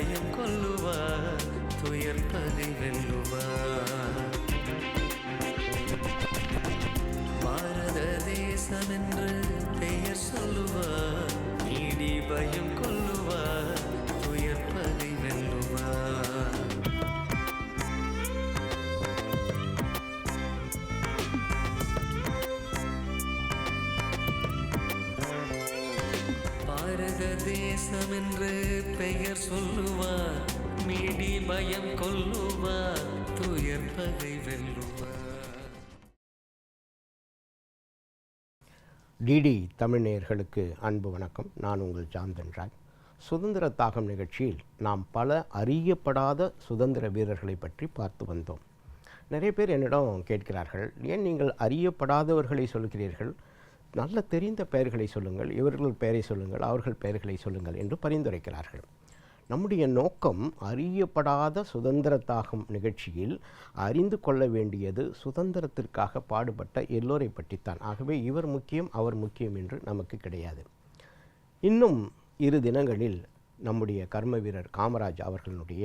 Midi பயம் கொல்லுவார் துயர் பகை வெல்லுவார் துயர் பகை வெல்லுவார் டிடி தமிழ் நேயர்களுக்கு அன்பு வணக்கம். நான் உங்கள் ஜாந்தன் ராய். சுதந்திர தாகம் நிகழ்ச்சியில் நாம் பல அறியப்படாத சுதந்திர வீரர்களை பற்றி பார்த்து வந்தோம். நிறைய பேர் என்னிடம் கேட்கிறார்கள் ஏன் நீங்கள் அறியப்படாதவர்களை சொல்கிறீர்கள்? நல்ல தெரிந்த பெயர்களை சொல்லுங்கள் இவர்கள் பெயரை சொல்லுங்கள் அவர்கள் பெயர்களை சொல்லுங்கள் என்று பரிந்துரைக்கிறார்கள். நம்முடைய நோக்கம் அறியப்படாத சுதந்திரத்தாகும் நிகழ்ச்சியில் அறிந்து கொள்ள வேண்டியது சுதந்திரத்திற்காக பாடுபட்ட எல்லோரை பற்றித்தான். ஆகவே இவர் முக்கியம் அவர் முக்கியம் என்று நமக்கு கிடையாது. இன்னும் இரு தினங்களில் நம்முடைய கர்ம வீரர் காமராஜ் அவர்களுடைய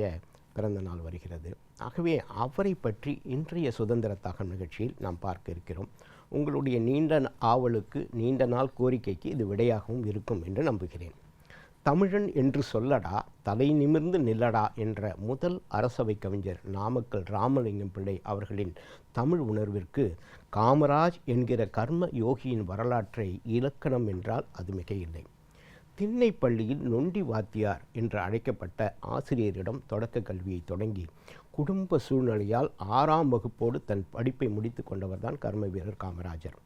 பிறந்த நாள் வருகிறது. ஆகவே அவரை பற்றி இன்றைய சுதந்திர நிகழ்ச்சியில் நாம் பார்க்க இருக்கிறோம். உங்களுடைய நீண்ட ஆவலுக்கு நீண்ட நாள் கோரிக்கைக்கு இது விடையாகவும் இருக்கும் என்று நம்புகிறேன். தமிழன் என்று சொல்லடா தலை நிமிர்ந்து நில்லடா என்ற முதல் அரசவை கவிஞர் நாமக்கல் ராமலிங்கம் பிள்ளை அவர்களின் தமிழ் உணர்விற்கு காமராஜ் என்கிற கர்ம யோகியின் வரலாற்றை இலக்கணம் என்றால் அது மிக இல்லை. திண்ணை பள்ளியில் நொண்டி வாத்தியார் என்று அழைக்கப்பட்ட ஆசிரியரிடம் தொடக்க கல்வியை தொடங்கி குடும்ப சூழ்நிலையால் ஆறாம் வகுப்போடு தன் படிப்பை முடித்து கொண்டவர்தான் கர்ம வீரர் காமராஜர்.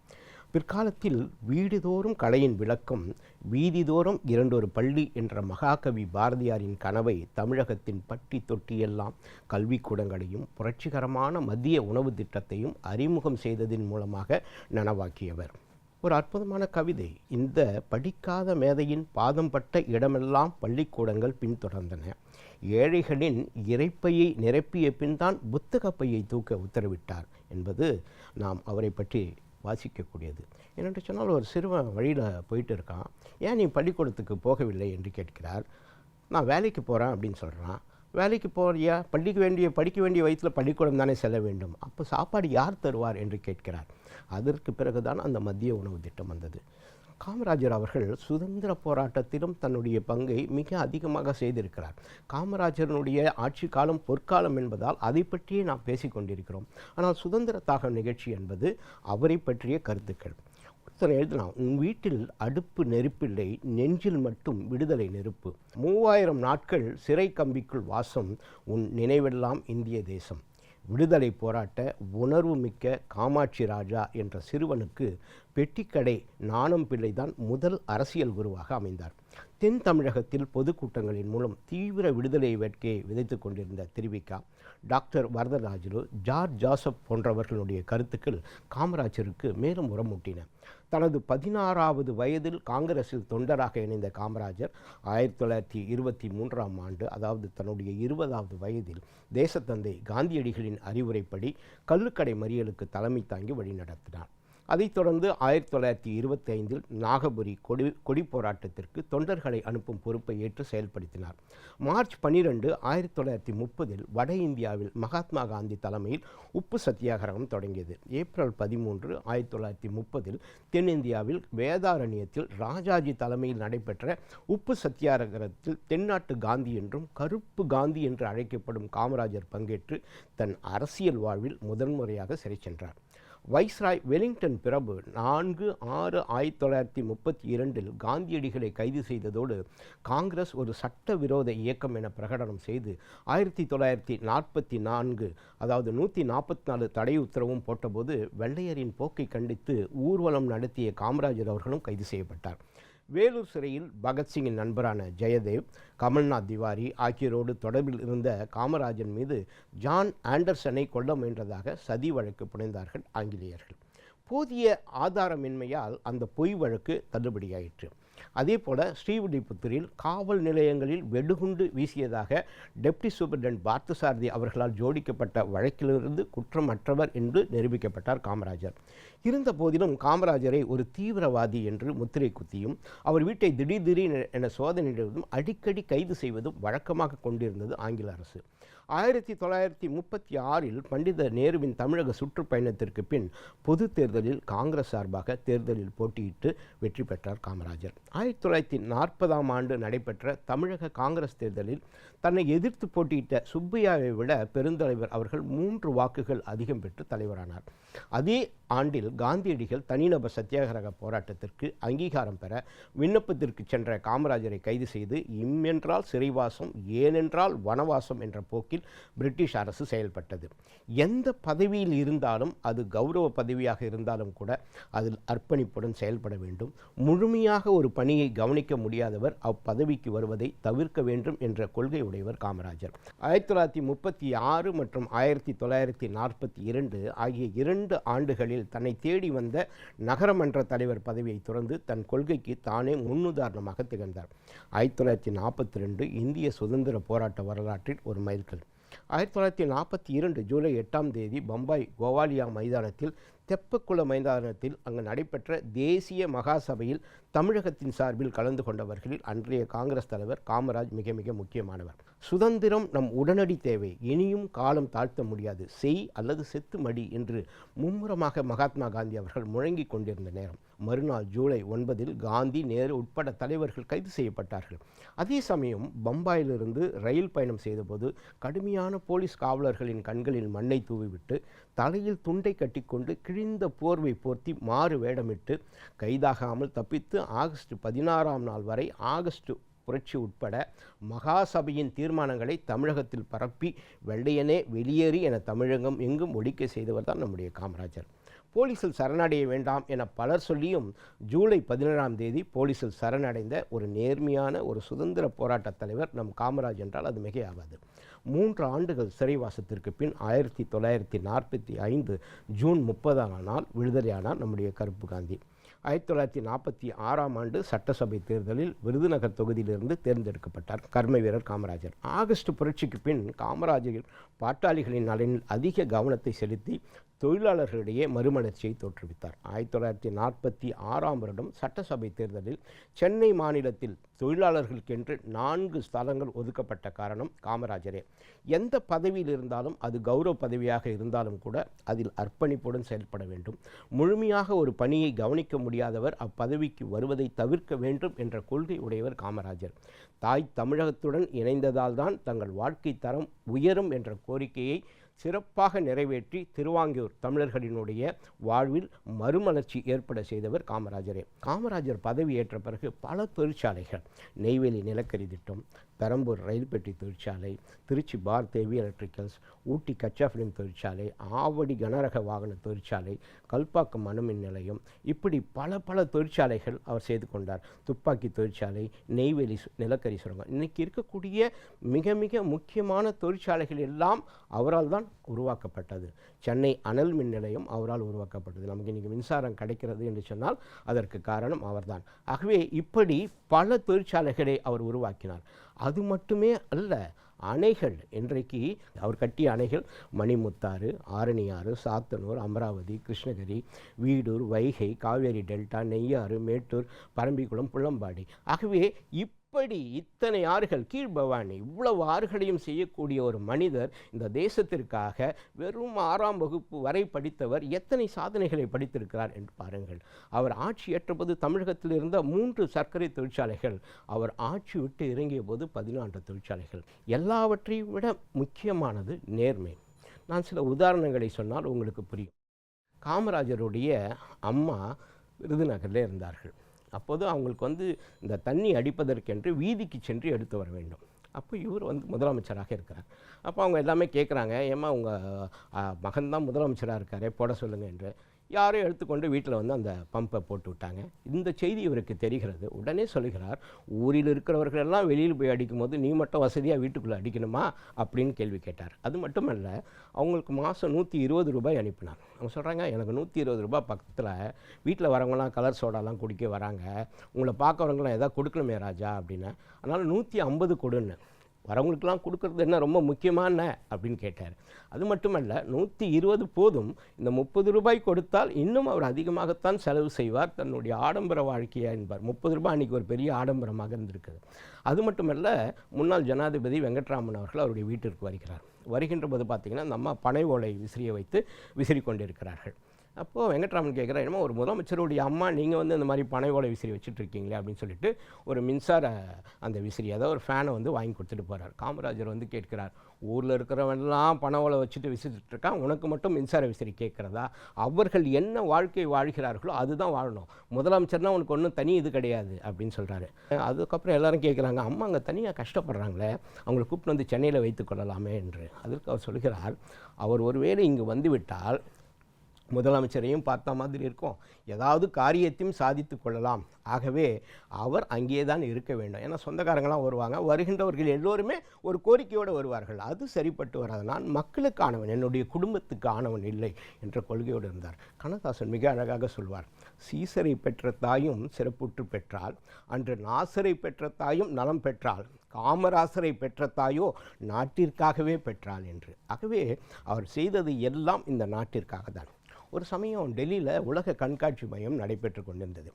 பிற்காலத்தில் வீடுதோறும் கலையின் விளக்கம் வீதிதோறும் இரண்டொரு பள்ளி என்ற மகாகவி பாரதியாரின் கனவை தமிழகத்தின் பட்டி தொட்டியெல்லாம் கல்விக்கூடங்களையும் புரட்சிகரமான மதிய உணவு திட்டத்தையும் அறிமுகம் செய்ததின் மூலமாக நனவாக்கியவர். ஒரு அற்புதமான கவிதை. இந்த படிக்காத மேதையின் பாதம் பட்ட இடமெல்லாம் பள்ளிக்கூடங்கள் பின்தொடர்ந்தன. ஏழைகளின் இறைப்பையை நிரப்பிய பின்தான் புத்தகப்பையை தூக்க உத்தரவிட்டார் என்பது நாம் அவரை பற்றி வாசிக்கக்கூடியது. என்னென்று சொன்னால் ஒரு சிறுவன் வழியில் போயிட்டு இருக்கான். ஏன் நீ பள்ளிக்கூடத்துக்கு போகவில்லை? என்று கேட்கிறார். நான் வேலைக்கு போகிறேன் அப்படின்னு சொல்கிறான் வேலைக்கு போறியா? பள்ளிக்க வேண்டிய படிக்க வேண்டிய வயசில் பள்ளிக்கூடம் தானே செல்ல வேண்டும். அப்போ சாப்பாடு யார் தருவார்? என்று கேட்கிறார். அதற்கு பிறகுதான் அந்த மதிய உணவு திட்டம் வந்தது. காமராஜர் அவர்கள் சுதந்திர போராட்டத்திலும் தன்னுடைய பங்கை மிக அதிகமாக செய்திருக்கிறார். காமராஜரனுடைய ஆட்சி காலம் பொற்காலம் என்பதால் அதை பற்றியே நாம் பேசிக்கொண்டிருக்கிறோம் ஆனால் சுதந்திர தாக நிகழ்ச்சி என்பது அவரை பற்றிய கருத்துக்கள். ஒருத்தர் எழுதலாம் உன் வீட்டில் அடுப்பு நெருப்பில்லை நெஞ்சில் மட்டும் விடுதலை நெருப்பு. மூவாயிரம் நாட்கள் சிறை கம்பிக்குள் வாசம் உன் நினைவெல்லாம் இந்திய தேசம். விடுதலை போராட்ட உணர்வு மிக்க காமாட்சி ராஜா என்ற சிறுவனுக்கு பெட்டிக்கடை நாணம் பிள்ளைதான் முதல் அரசியல் குருவாக அமைந்தார். தென் தமிழகத்தில் பொதுக்கூட்டங்களின் மூலம் தீவிர விடுதலை வேட்கையை விதைத்து கொண்டிருந்த Thiruvika doctor Varadarajulu George Joseph போன்றவர்களுடைய கருத்துக்கள் காமராஜருக்கு மேலும் உரமூட்டின. தனது பதினாறாவது வயதில் காங்கிரஸில் தொண்டராக இணைந்த காமராஜர் ஆயிரத்தி தொள்ளாயிரத்தி இருபத்தி மூன்றாம் ஆண்டு அதாவது தன்னுடைய இருபதாவது வயதில் தேசத்தந்தை காந்தியடிகளின் அறிவுரைப்படி கள்ளுக்கடை மறியலுக்கு தலைமை தாங்கி வழிநடத்தினார். அதைத் தொடர்ந்து ஆயிரத்தி தொள்ளாயிரத்தி இருபத்தி ஐந்தில் நாகபுரி கொடி கொடி போராட்டத்திற்கு தொண்டர்களை அனுப்பும் பொறுப்பை ஏற்று செயல்படுத்தினார். மார்ச் பன்னிரெண்டு ஆயிரத்தி தொள்ளாயிரத்தி முப்பதில் வட இந்தியாவில் மகாத்மா காந்தி தலைமையில் உப்பு சத்தியாகிரகம் தொடங்கியது. ஏப்ரல் பதிமூன்று ஆயிரத்தி தொள்ளாயிரத்தி முப்பதில் தென்னிந்தியாவில் வேதாரண்யத்தில் ராஜாஜி தலைமையில் நடைபெற்ற உப்பு சத்தியாகிரகத்தில் தென்னாட்டு காந்தி என்றும் கருப்பு காந்தி என்று அழைக்கப்படும் காமராஜர் பங்கேற்று தன் அரசியல் வாழ்வில் முதன்முறையாக சிறை சென்றார். வைஸ்ராய் வெலிங்டன் பிரபு நான்கு ஆறு ஆயிரத்தி தொள்ளாயிரத்தி முப்பத்தி இரண்டில் காந்தியடிகளை கைது செய்ததோடு காங்கிரஸ் ஒரு சட்டவிரோத இயக்கம் என பிரகடனம் செய்து ஆயிரத்தி தொள்ளாயிரத்தி நாற்பத்தி நான்கு அதாவது நூற்றி நாற்பத்தி நாலு தடை உத்தரவும் போட்டபோது வெள்ளையரின் போக்கை கண்டித்து ஊர்வலம் நடத்திய காமராஜர் அவர்களும் கைது செய்யப்பட்டார். வேலூர் சிறையில் பகத்சிங்கின் நண்பரான ஜெயதேவ் கமல்நாத் திவாரி ஆகியோரோடு தொடர்பில் இருந்த காமராஜன் மீது ஜான் ஆண்டர்சனை கொல்ல முயன்றதாக சதி வழக்கு புனைந்தார்கள் ஆங்கிலேயர்கள். போதிய ஆதாரமின்மையால் அந்த பொய் வழக்கு தள்ளுபடியாயிற்று. அதே போல் ஸ்ரீவில்லிபுத்தூரில் காவல் நிலையங்களில் வெடுகுண்டு வீசியதாக டெப்டி சூப்பரண்ட் பார்த்தசாரதி அவர்களால் ஜோடிக்கப்பட்ட வழக்கிலிருந்து குற்றமற்றவர் என்று நிரூபிக்கப்பட்டார் காமராஜர். இருந்த போதிலும் காமராஜரை ஒரு தீவிரவாதி என்று முத்திரை குத்தியும் அவர் வீட்டை திடீர் திடீர் என சோதனையிடுவதும் அடிக்கடி கைது செய்வதும் வழக்கமாக கொண்டிருந்தது ஆங்கில அரசு. ஆயிரத்தி தொள்ளாயிரத்தி முப்பத்தி ஆறில் பண்டித நேருவின் தமிழக சுற்றுப்பயணத்திற்கு பின் பொது தேர்தலில் காங்கிரஸ் சார்பாக தேர்தலில் போட்டியிட்டு வெற்றி பெற்றார் காமராஜர். ஆயிரத்தி தொள்ளாயிரத்தி நாற்பதாம் ஆண்டு நடைபெற்ற தமிழக காங்கிரஸ் தேர்தலில் தன்னை எதிர்த்து போட்டியிட்ட சுப்பையாவை விட பெருந்தலைவர் அவர்கள் மூன்று வாக்குகள் அதிகம் பெற்று தலைவரானார். அதே ஆண்டில் காந்தியடிகள் தனிநபர் சத்தியாகிரக போராட்டத்திற்கு அங்கீகாரம் பெற விண்ணப்பத்திற்கு சென்ற காமராஜரை கைது செய்து இம்மென்றால் சிறைவாசம் ஏனென்றால் வனவாசம் என்ற போக்கில் பிரிட்டிஷ் அரசு செயல்பட்டது. எந்த பதவியில் இருந்தாலும் அது கௌரவ பதவியாக இருந்தாலும் கூட அதில் அர்ப்பணிப்புடன் செயல்பட வேண்டும். முழுமையாக ஒரு பணியை கவனிக்க முடியாதவர் அப்பதவிக்கு வருவதை தவிர்க்க வேண்டும் என்ற கொள்கை உடையவர் காமராஜர். ஆயிரத்தி தொள்ளாயிரத்தி முப்பத்தி ஆறு மற்றும் ஆயிரத்தி தொள்ளாயிரத்தி நாற்பத்தி இரண்டு ஆகிய இரண்டு ஆண்டுகளில் தன்னை தேடி வந்த நகரமன்ற தலைவர் பதவியை துறந்து தன் கொள்கைக்கு தானே முன்னுதாரணமாக திகழ்ந்தார். ஆயிரத்தி தொள்ளாயிரத்தி நாற்பத்தி ரெண்டு இந்திய சுதந்திர போராட்ட வரலாற்றில் ஒரு மைல்கல். ஆயிரத்தி தொள்ளாயிரத்தி நாற்பத்தி இரண்டு ஜூலை எட்டாம் தேதி பம்பாய் கோவாலியா மைதானத்தில் தெப்பக்குள மைதானத்தில் அங்கு நடைபெற்ற தேசிய மகாசபையில் தமிழகத்தின் சார்பில் கலந்து கொண்டவர்களில் அன்றைய காங்கிரஸ் தலைவர் காமராஜ் மிக மிக முக்கியமானவர். சுதந்திரம் நம் உடனடி தேவை. இனியும் காலம் தாழ்த்த முடியாது. செய் அல்லது செத்து மடி என்று மும்முரமாக மகாத்மா காந்தி அவர்கள் முழங்கிக் கொண்டிருந்த நேரம். மறுநாள் ஜூலை ஒன்பதில் காந்தி நேரு உட்பட தலைவர்கள் கைது செய்யப்பட்டார்கள். அதே சமயம் பம்பாயிலிருந்து ரயில் பயணம் செய்தபோது கடுமையான போலீஸ் காவலர்களின் கண்களில் மண்ணை தூவிவிட்டு தலையில் துண்டை கட்டிக்கொண்டு கிழிந்த போர்வை போர்த்தி மாறு வேடமிட்டு கைதாகாமல் தப்பித்து ஆகஸ்ட் பதினாறாம் நாள் வரை ஆகஸ்ட் புரட்சி உட்பட மகாசபையின் தீர்மானங்களை தமிழகத்தில் பரப்பி வெள்ளையனே வெளியேறி என தமிழகம் எங்கும் ஒழிக்க செய்தவர் தான் நம்முடைய காமராஜர். போலீசில் சரணடைய வேண்டாம் என பலர் சொல்லியும் ஜூலை பதினேழாம் தேதி போலீசில் சரணடைந்த ஒரு நேர்மையான ஒரு சுதந்திர போராட்டத் தலைவர் நம் காமராஜ் என்றால் அது மிகையாகாது. மூன்று ஆண்டுகள் சிறைவாசத்திற்கு பின் ஆயிரத்தி தொள்ளாயிரத்தி நாற்பத்தி ஐந்து ஜூன் முப்பதாம் நாள் விடுதலையானார் நம்முடைய கருப்பு காந்தி. ஆயிரத்தி தொள்ளாயிரத்தி நாற்பத்தி ஆறாம் ஆண்டு சட்டசபை தேர்தலில் விருதுநகர் தொகுதியிலிருந்து தேர்ந்தெடுக்கப்பட்டார் கர்ம வீரர் காமராஜர். ஆகஸ்ட் புரட்சிக்கு பின் காமராஜர் பாட்டாளிகளின் நலனில் அதிக கவனத்தை செலுத்தி தொழிலாளர்களிடையே மறுமலர்ச்சியை தோற்றுவித்தார். ஆயிரத்தி தொள்ளாயிரத்தி நாற்பத்தி ஆறாம் வருடம் சட்டசபை தேர்தலில் சென்னை மாநிலத்தில் தொழிலாளர்களுக்கென்று நான்கு ஸ்தலங்கள் ஒதுக்கப்பட்ட காரணம் காமராஜரே. எந்த பதவியில் இருந்தாலும் அது கௌரவ பதவியாக இருந்தாலும் கூட அதில் அர்ப்பணிப்புடன் செயல்பட வேண்டும். முழுமையாக ஒரு பணியை கவனிக்க முடியாதவர் அப்பதவிக்கு வருவதை தவிர்க்க வேண்டும் என்ற கொள்கை உடையவர் காமராஜர். தாய் தமிழகத்துடன் இணைந்ததால் தான் தங்கள் வாழ்க்கை தரம் உயரும் என்ற கோரிக்கையை சிறப்பாக நிறைவேற்றி திருவாங்கூர் தமிழர்களினுடைய வாழ்வில் மறுமலர்ச்சி ஏற்பட செய்தவர் காமராஜரே. காமராஜர் பதவி ஏற்ற பிறகு பல தொழிற்சாலைகள் நெய்வேலி நிலக்கரி திட்டம் பெரம்பூர் ரயில் பெட்டி தொழிற்சாலை திருச்சி பார் தேவி எலக்ட்ரிக்கல்ஸ் ஊட்டி கச்சா ஃபிலிம் தொழிற்சாலை ஆவடி கனரக வாகன தொழிற்சாலை கல்பாக்கம் அணுமின் நிலையம். இப்படி பல பல தொழிற்சாலைகள் அவர் செய்து கொண்டார். துப்பாக்கி தொழிற்சாலை நெய்வேலி நிலக்கரி சுரங்கம். இன்றைக்கி இருக்கக்கூடிய மிக மிக முக்கியமான தொழிற்சாலைகள் எல்லாம் அவரால் தான் உருவாக்கப்பட்டது. சென்னை அனல் மின் நிலையம் அவரால் உருவாக்கப்பட்டது. நமக்கு இன்றைக்கி மின்சாரம் கிடைக்கிறது என்று சொன்னால் அதற்கு காரணம் அவர்தான். ஆகவே இப்படி பல தொழிற்சாலைகளை அவர் உருவாக்கினார். அது மட்டுமே அல்ல அணைகள். இன்றைக்கு அவர் கட்டிய அணைகள் மணிமுத்தாறு ஆரணியாறு சாத்தனூர் அமராவதி கிருஷ்ணகிரி வீடூர் வைகை காவேரி டெல்டா நெய்யாறு மேட்டூர் பரம்பிக்குளம் புள்ளம்பாடி. ஆகவே இப் இப்படி இத்தனை ஆறுகள் கீழ்பவானி இவ்வளவு ஆறுகளையும் செய்யக்கூடிய ஒரு மனிதர் இந்த தேசத்திற்காக வெறும் ஆறாம் வகுப்பு வரை படித்தவர் எத்தனை சாதனைகளை படித்திருக்கிறார் என்று பாருங்கள். அவர் ஆட்சி ஏற்றபோது தமிழகத்தில் இருந்த மூன்று சர்க்கரை தொழிற்சாலைகள் அவர் ஆட்சி விட்டு இறங்கிய போது பதினான்கு தொழிற்சாலைகள். எல்லாவற்றையும் விட முக்கியமானது நேர்மை. நான் சில உதாரணங்களை சொன்னால் உங்களுக்கு புரியும். காமராஜருடைய அம்மா விருதுநகரில் இருந்தார்கள். அப்போது அவங்களுக்கு வந்து இந்த தண்ணி அடிப்பதற்கென்று வீதிக்கு சென்று எடுத்து வர வேண்டும். அப்போ இவர் வந்து முதலமைச்சராக இருக்கிறார். அப்போ அவங்க எல்லாமே கேட்குறாங்க ஏம்மா உங்கள் மகன் தான் முதலமைச்சராக இருக்காரே போட சொல்லுங்கள் என்று. யாரும் எடுத்துக்கொண்டு வீட்டில் வந்து அந்த பம்பை போட்டு விட்டாங்க. இந்த செய்தி இவருக்கு தெரிகிறது. உடனே சொல்லுகிறார் ஊரில் இருக்கிறவர்கள் எல்லாம் வெளியில் போய் அடிக்கும்போது நீ மட்டும் வசதியாக வீட்டுக்குள்ளே அடிக்கணுமா? அப்படின்னு கேள்வி கேட்டார். அது மட்டுமல்ல அவங்களுக்கு மாதம் நூற்றி இருபது ரூபாய் அனுப்பினார். அவங்க சொல்கிறாங்க எனக்கு நூற்றி இருபது ரூபாய் பக்கத்தில் வீட்டில் வரவங்களாம் கலர் சோடாலாம் குடிக்க வராங்க. உங்களை பார்க்குறவங்களாம் எதாவது கொடுக்கணுமே ராஜா அப்படின்னு. அதனால் நூற்றி ஐம்பது கொடுன்னு. வரவங்களுக்கெல்லாம் கொடுக்கறது என்ன ரொம்ப முக்கியமான அப்படின்னு கேட்டார். அது மட்டுமல்ல நூற்றி இருபது போதும் இந்த முப்பது ரூபாய் கொடுத்தால் இன்னும் அவர் அதிகமாகத்தான் செலவு செய்வார். தன்னுடைய ஆடம்பர வாழ்க்கையாக என்பார். முப்பது ரூபாய் அன்றைக்கி ஒரு பெரிய ஆடம்பரமாக இருந்திருக்குது. அது மட்டுமல்ல முன்னாள் ஜனாதிபதி வெங்கட்ராமன் அவர்கள் அவருடைய வீட்டிற்கு வருகிறார். வருகின்ற போது பார்த்திங்கன்னா அந்த அம்மா பனை ஓலை விசிறியை வைத்து விசிறி கொண்டிருக்கிறார்கள் அப்போது வெங்கட்ராமன் கேட்குறா என்னமோ ஒரு முதலமைச்சருடைய அம்மா நீங்கள் வந்து இந்த மாதிரி பனை ஓலை விசிறி வச்சுட்ருக்கீங்களே அப்படின்னு சொல்லிட்டு ஒரு மின்சார அந்த விசிறி அதாவது ஒரு ஃபேனை வந்து வாங்கி கொடுத்துட்டு போகிறார் காமராஜர் வந்து கேட்கிறார் ஊரில் இருக்கிறவன்லாம் பனை ஓலை வச்சுட்டு விசிறிட்டு இருக்கான் உனக்கு மட்டும் மின்சார விசிறி கேட்குறதா அவர்கள் என்ன வாழ்க்கை வாழ்கிறார்களோ அதுதான் வாழணும். முதலமைச்சர்னா உனக்கு ஒன்றும் தனி இது கிடையாது அப்படின்னு சொல்கிறாரு அதுக்கப்புறம் எல்லாரும் கேட்குறாங்க அம்மா அங்கே தனியாக கஷ்டப்படுறாங்களே அவங்களை கூப்பிட்டு வந்து சென்னையில் வைத்துக்கொள்ளலாமே என்று. அதற்கு அவர் சொல்கிறார் அவர் ஒருவேளை இங்கு வந்துவிட்டால் முதலமைச்சரையும் பார்த்த மாதிரி இருக்கும். ஏதாவது காரியத்தையும் சாதித்து கொள்ளலாம். ஆகவே அவர் அங்கே தான் இருக்க வேண்டும். ஏன்னா சொந்தக்காரங்களாம் வருவாங்க. வருகின்றவர்கள் எல்லோருமே ஒரு கோரிக்கையோடு வருவார்கள். அது சரிப்பட்டு வராது. நான் மக்களுக்கு ஆனவன் என்னுடைய குடும்பத்துக்கு ஆனவன் இல்லை என்ற கொள்கையோடு இருந்தார். கண்ணதாசன் மிக அழகாக சொல்வார். சீசரை பெற்ற தாயும் சிறப்புற்று பெற்றால் அன்று நாசரை பெற்ற தாயும் நலம் பெற்றால் காமராசரை பெற்ற தாயோ நாட்டிற்காகவே பெற்றாள் என்று. ஆகவே அவர் செய்தது எல்லாம் இந்த நாட்டிற்காக தான் ஒரு சமயம் டெல்லியில் உலக கண்காட்சி மையம் நடைபெற்று கொண்டிருந்தது.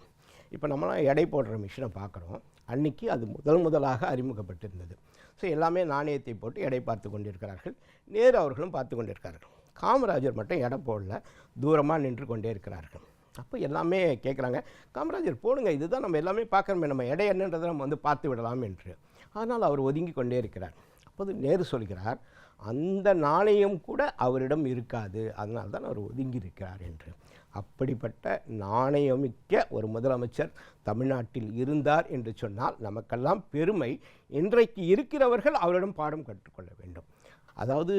இப்போ நம்மளாம் எடை போடுற மிஷினை பார்க்குறோம் அன்னைக்கு அது முதல் முதலாக அறிமுகப்பட்டிருந்தது. ஸோ எல்லாமே நாணயத்தை போட்டு எடை பார்த்து கொண்டிருக்கிறார்கள். நேரு அவர்களும் பார்த்து கொண்டிருக்கிறார்கள். காமராஜர் மட்டும் எடை போடல தூரமாக நின்று கொண்டே இருக்கிறார்கள். அப்போ எல்லாமே கேட்குறாங்க காமராஜர் போடுங்க. இதுதான் நம்ம எல்லாமே பார்க்குறோமே நம்ம எடை என்னன்றதை நம்ம வந்து பார்த்து விடலாம் என்று. ஆனால் அவர் ஒதுங்கி கொண்டே இருக்கிறார். அப்போது நேரு சொல்கிறார் அந்த நாணயம் கூட அவரிடம் இருக்காது. அதனால தான் அவர் ஒதுங்கியிருக்கிறார் என்று. அப்படிப்பட்ட நாணயமிக்க ஒரு முதலமைச்சர் தமிழ்நாட்டில் இருந்தார் என்று சொன்னால் நமக்கெல்லாம் பெருமை. இன்றைக்கு இருக்கிறவர்கள் அவரிடம் பாடம் கற்றுக்கொள்ள வேண்டும். அதாவது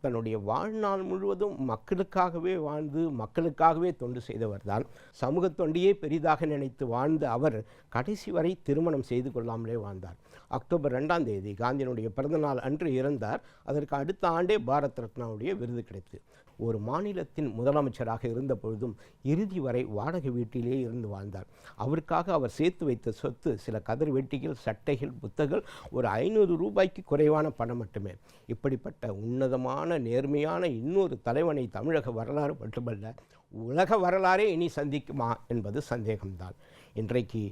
தன்னுடைய வாழ்நாள் முழுவதும் மக்களுக்காகவே வாழ்ந்து மக்களுக்காகவே தொண்டு செய்தவர் தான். சமூக தொண்டையே பெரிதாக நினைத்து வாழ்ந்த அவர் கடைசி வரை திருமணம் செய்து கொள்ளாமலே வாழ்ந்தார். அக்டோபர் ரெண்டாம் தேதி காந்தியினுடைய பிறந்தநாள் அன்று இறந்தார். அதற்கு அடுத்த ஆண்டே பாரத் ரத்னாவுடைய விருது கிடைத்தது. ஒரு மாநிலத்தின் முதலமைச்சராக இருந்த பொழுதும் இறுதி வரை வாடகை வீட்டிலே இருந்து வாழ்ந்தார். அவருக்காக அவர் சேர்த்து வைத்த சொத்து சில கதர் வெட்டிகள் சட்டைகள் புத்தகங்கள் ஒரு ஐநூறு ரூபாய்க்கு குறைவான பணம் மட்டுமே. இப்படிப்பட்ட உன்னதமான நேர்மையான இன்னொரு தலைவனை தமிழக வரலாறு மட்டுமல்ல உலக வரலாறே இனி சந்திக்குமா என்பது சந்தேகம்தான். இன்றைக்கு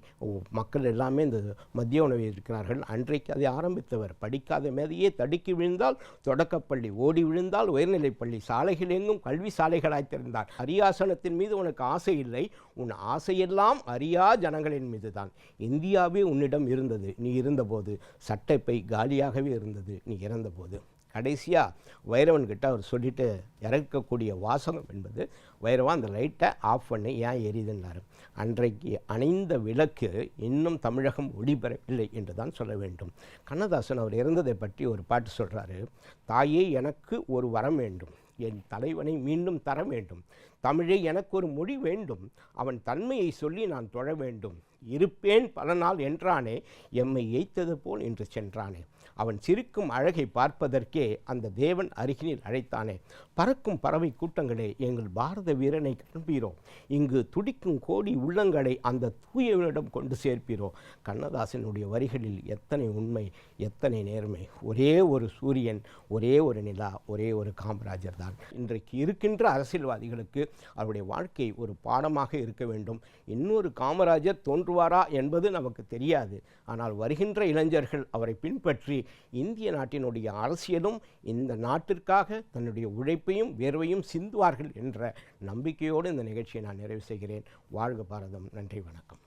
மக்கள் எல்லாமே இந்த மதிய உணவு இருக்கிறார்கள். அன்றைக்கு அதை ஆரம்பித்தவர் படிக்காத மேதையே தடுக்கி விழுந்தால் தொடக்கப்பள்ளி ஓடி விழுந்தால் உயர்நிலைப்பள்ளி சாலைகள் எங்கும் கல்வி சாலைகளாய் திறந்தார். அரியாசனத்தின் மீது உனக்கு ஆசை இல்லை. உன் ஆசையெல்லாம் அறியா ஜனங்களின் மீது தான் இந்தியாவே உன்னிடம் இருந்தது. நீ இருந்தபோது சட்டைப்பை காலியாகவே இருந்தது. நீ இறந்தபோது. கடைசியாக வைரவன்கிட்ட அவர் சொல்லிட்டு இறக்கக்கூடிய வாசகம் என்பது வைரவா அந்த லைட்டை ஆஃப் பண்ணி ஏன் எரியுதுன்னாரு. அன்றைக்கு அணைந்த விளக்கு இன்னும் தமிழகம் ஒளிபெறவில்லை என்று தான் சொல்ல வேண்டும். கண்ணதாசன் அவர் இறந்ததை பற்றி ஒரு பாட்டு சொல்கிறாரு தாயே எனக்கு ஒரு வரம் வேண்டும். என் தலைவனை மீண்டும் தர வேண்டும். தமிழே எனக்கு ஒரு மொழி வேண்டும். அவன் தன்மையை சொல்லி நான் தொழ வேண்டும். இருப்பேன் பல நாள் என்றானே எம்மை எய்த்தது போல் என்று சென்றானே. அவன் சிரிக்கும் அழகை பார்ப்பதற்கே அந்த தேவன் அருகினில் அழைத்தானே. பறக்கும் பறவை கூட்டங்களே எங்கள் பாரத வீரனை காண்பீரோ. இங்கு துடிக்கும் கோடி உள்ளங்களை அந்த தூயவனிடம் கொண்டு சேர்ப்பீரோ. கண்ணதாசனுடைய வரிகளில் எத்தனை உண்மை எத்தனை நேர்மை. ஒரே ஒரு சூரியன் ஒரே ஒரு நிலா ஒரே ஒரு காமராஜர் தான் இன்றைக்கு இருக்கின்ற அரசியல்வாதிகளுக்கு அவருடைய வாழ்க்கை ஒரு பாடமாக இருக்க வேண்டும். இன்னொரு காமராஜர் தோன்றுவாரா என்பது நமக்கு தெரியாது. ஆனால் வருகின்ற இளைஞர்கள் அவரை பின்பற்றி இந்திய நாட்டினுடைய அரசியலும் இந்த நாட்டிற்காக தன்னுடைய உழைப்பையும் வேர்வையும் சிந்துவார்கள் என்ற நம்பிக்கையோடு இந்த நிகழ்ச்சியை நான் நிறைவு செய்கிறேன். வாழ்க பாரதம். நன்றி வணக்கம்.